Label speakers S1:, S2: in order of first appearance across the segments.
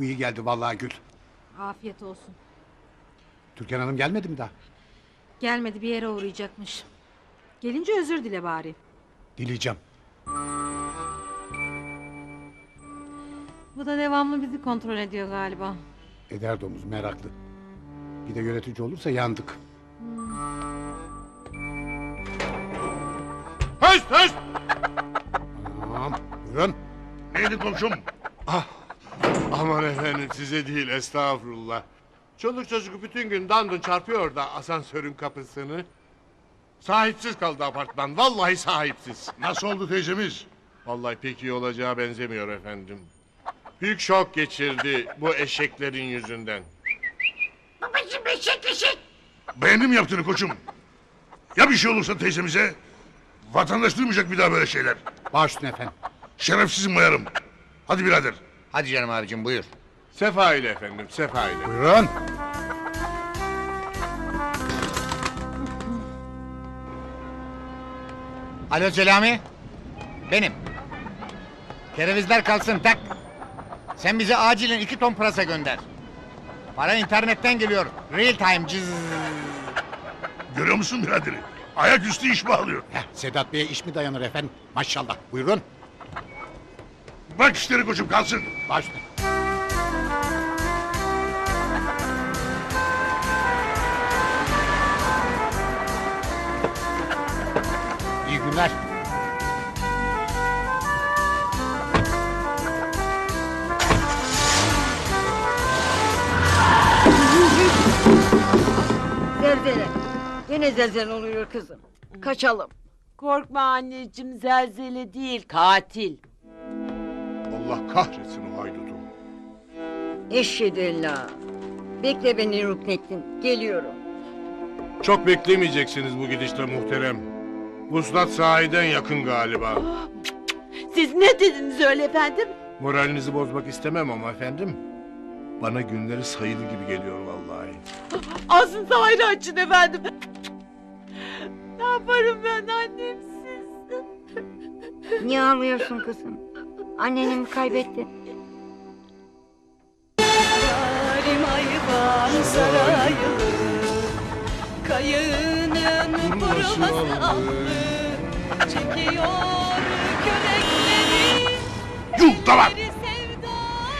S1: Bu iyi geldi vallahi Gül.
S2: Afiyet olsun.
S1: Türkan Hanım gelmedi mi daha?
S2: Gelmedi bir yere uğrayacakmış. Gelince özür dile bari.
S1: Dileyeceğim.
S2: Bu da devamlı bizi kontrol ediyor galiba.
S1: Eder domuz meraklı. Bir de yönetici olursa yandık.
S3: Höst höst!
S1: Tamam. Buyurun.
S3: Neydi komşum? Ah, aman efendim size değil estağfurullah. Çoluk çocuk bütün gün dandun çarpıyor da asansörün kapısını. Sahipsiz kaldı apartman. Vallahi sahipsiz.
S4: Nasıl oldu teyzemiz?
S3: Vallahi pek iyi olacağı benzemiyor efendim. Büyük şok geçirdi bu eşeklerin yüzünden.
S4: Beğendim yaptığını koçum. Ya bir şey olursa teyzemize? Vatandaş duymayacak bir daha böyle şeyler.
S1: Baş üstüne efendim.
S4: Şerefsizim mayarım. Hadi birader.
S5: Hadi canım abicim buyur.
S3: Sefa ile efendim, sefa ile.
S1: Buyurun.
S5: Alo Selami. Benim. Kerevizler kalsın tak. Sen bize acilen iki ton pırasa gönder. Para internetten geliyor. Real time cız.
S4: Görüyor musun biraderi? Ayaküstü iş bağlıyor.
S1: Heh, Sedat Bey'e iş mi dayanır efendim? Maşallah. Buyurun.
S4: Bak işleri koçum kalsın.
S1: Baş üstüne. İyi günler.
S6: Zelzele. Yine zelzele oluyor kızım. Kaçalım.
S7: Korkma anneciğim zelzele değil katil.
S3: Allah kahretsin o haydudu.
S6: Eşhedülillah. Bekle beni Ruknettin. Geliyorum.
S3: Çok beklemeyeceksiniz bu gidişle muhterem. Vuslat sahiden yakın galiba.
S7: Siz ne dediniz öyle efendim?
S3: Moralinizi bozmak istemem ama efendim. Bana günleri sayılı gibi geliyor vallahi.
S7: Ağzınızı ayrı açın efendim. Ne yaparım ben annemsiz?
S6: Niye ağlıyorsun kızım? Anneni mi kaybettin?
S8: Yarim ayvan saraylı Kayığının koruması allı Çekiyor kürekleri
S4: Yuh da var.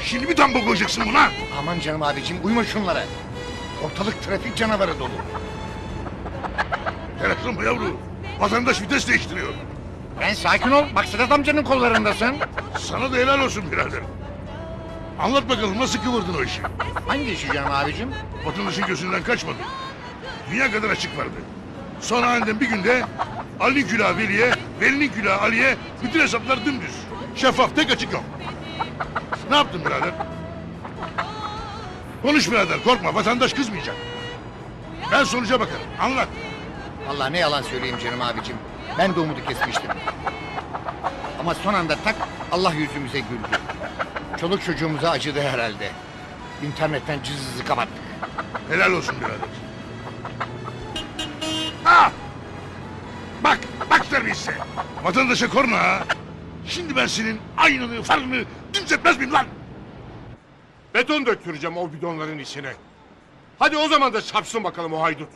S4: Şimdi bir tam koyacaksın buna.
S5: Aman canım abicim uyma şunlara. Ortalık trafik canavarı dolu.
S4: Bu yavru. Vatandaş vites değiştiriyor.
S5: Ben sakin ol. Bak Sedat amcanın kollarındasın.
S4: Sana da helal olsun birader. Anlat bakalım nasıl kıvırdın o işi?
S5: Hangi işi canım abicim?
S4: Vatandaşın gözünden kaçmadı. Dünya kadar açık vardı. Sonra aniden bir günde Ali'nin külahı Veli'ye, Veli'nin külahı Ali'ye bütün hesaplar dümdüz. Şeffaf tek açık yok. Ne yaptın birader? Konuş birader korkma vatandaş kızmayacak. Ben sonuca bakarım anlat.
S5: Vallahi ne yalan söyleyeyim canım abicim. Ben de umudu kesmiştim. Ama son anda tak Allah yüzümüze güldü. Çoluk çocuğumuza acıdı herhalde. İnternetten cızızı kapattık.
S4: Helal olsun birader. Ah! Bak, bak terbiyesize. Vatandaşa korna ha. Şimdi ben senin aynını, farını düzeltmez miyim lan?
S3: Beton döktüreceğim o bidonların içine. Hadi o zaman da çarpsın bakalım o haydut.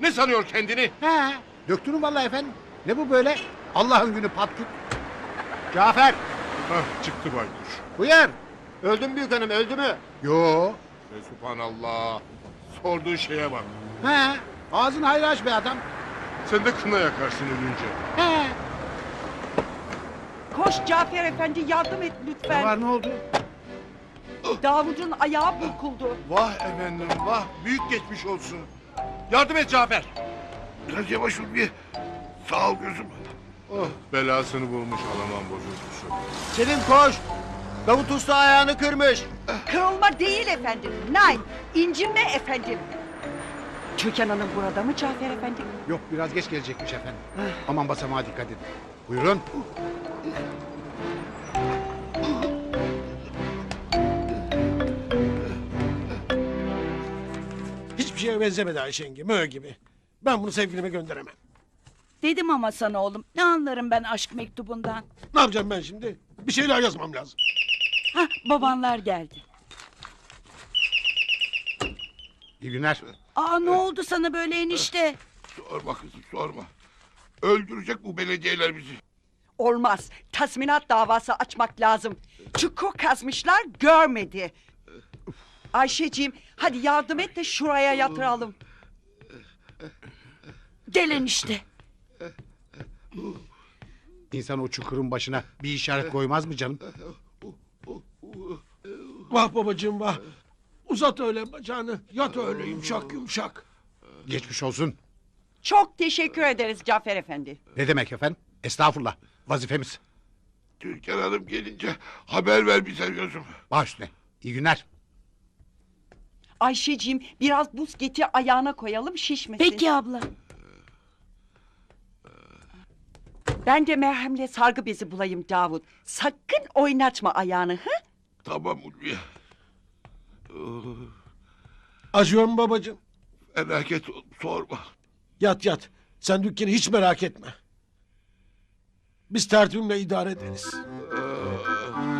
S3: Ne sanıyor kendini?
S1: He. Döktürün vallahi efendim. Ne bu böyle? Allah'ın günü patkut. Cafer.
S3: Hah çıktı baykuş.
S1: Buyur.
S5: Öldü mü büyük hanım öldü mü?
S1: Yo.
S3: Ve subhanallah. Sorduğu şeye bak.
S1: He. Ağzını hayır aç be adam.
S3: Sen de kına yakarsın ölünce.
S1: He.
S7: Koş Cafer efendi yardım et
S1: Ne
S7: lütfen.
S1: var ne oldu?
S7: Davud'un ayağı burkuldu.
S3: Vah efendim vah. Büyük geçmiş olsun. Yardım et Cafer.
S4: Biraz yavaş ol bir. Sağ ol gözüm.
S3: Oh belasını bulmuş Alaman bozuntusu.
S5: Selim koş. Davut Usta ayağını kırmış.
S7: Kırılma değil efendim. Nay, incinme efendim. Türkan Hanım burada mı Cafer efendi?
S1: Yok biraz geç gelecekmiş efendim. Aman basamağa dikkat edin. Buyurun.
S9: Hiçbir şeye benzemedi Ayşe yenge. Mö gibi. Ben bunu sevgilime gönderemem.
S8: Dedim ama sana oğlum ne anlarım ben aşk mektubundan
S9: Ne yapacağım ben şimdi? Bir şeyler yazmam lazım.
S8: Hah babanlar geldi
S1: İyi günler.
S8: Aa ne oldu sana böyle enişte?
S10: Sorma kızım sorma. Öldürecek bu belediyeler bizi.
S7: Olmaz. Tazminat davası açmak lazım. Çukur kazmışlar görmedi. Ayşeciğim hadi yardım et de şuraya yatıralım.
S8: Gel enişte.
S1: İnsan o çukurun başına bir işaret koymaz mı canım?
S9: Vah babacığım vah. Uzat öyle bacağını. Yat öyle yumuşak yumuşak.
S1: Geçmiş olsun.
S7: Çok teşekkür ederiz Cafer Efendi.
S1: Ne demek efendim? Estağfurullah. Vazifemiz.
S10: Türkan Hanım gelince haber ver bize gözüm.
S1: Baş üstüne. İyi günler.
S7: Ayşeciğim biraz buz getir ayağına koyalım şişmesin.
S8: Peki abla.
S7: Ben de merhemle sargı bezi bulayım Davut. Sakın oynatma ayağını. Hı?
S10: Tamam Ulviye.
S9: Acıyor mu babacığım?
S10: Felaket sorma.
S9: Yat yat. Sen dükkanı hiç merak etme. Biz tertibimle idare ederiz.
S10: Ee,